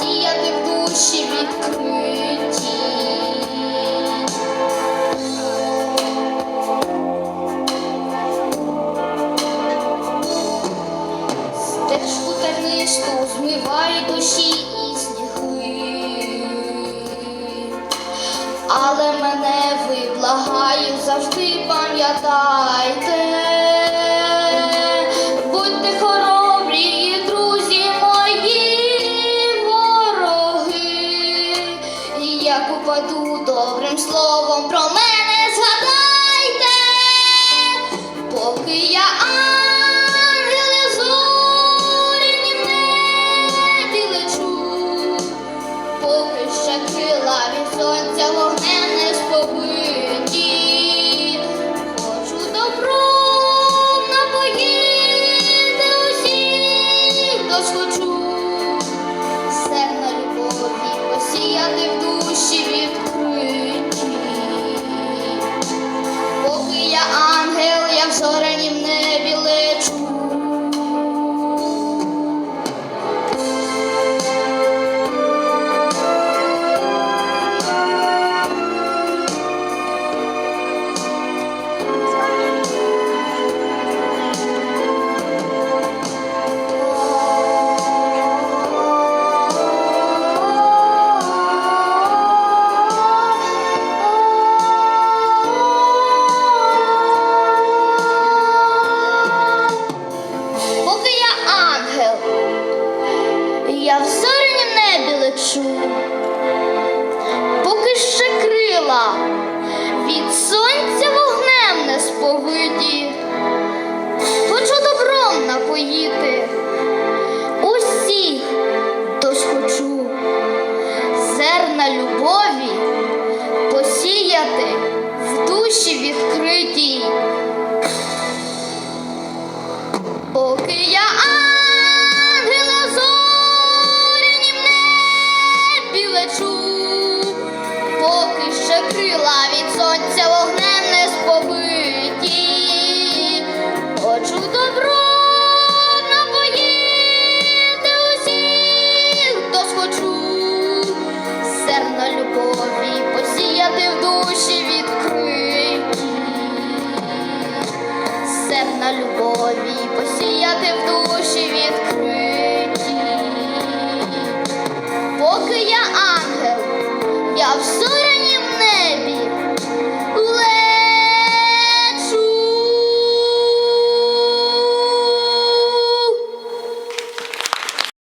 сіяти в душі відкриті. Стежку тернисту змиває душі і сніги, але мене виблагаю завжди пам'ятаю. добрим словом про мене згадайте, поки я ангели зоряні небі лечу, поки ще крила від сонця вогне не спобиті, хочу добром напоїти усіх, досхочу. я в зорянім небі лечу. голові, посіяти в душі відкриті. Поки я ангел, я все.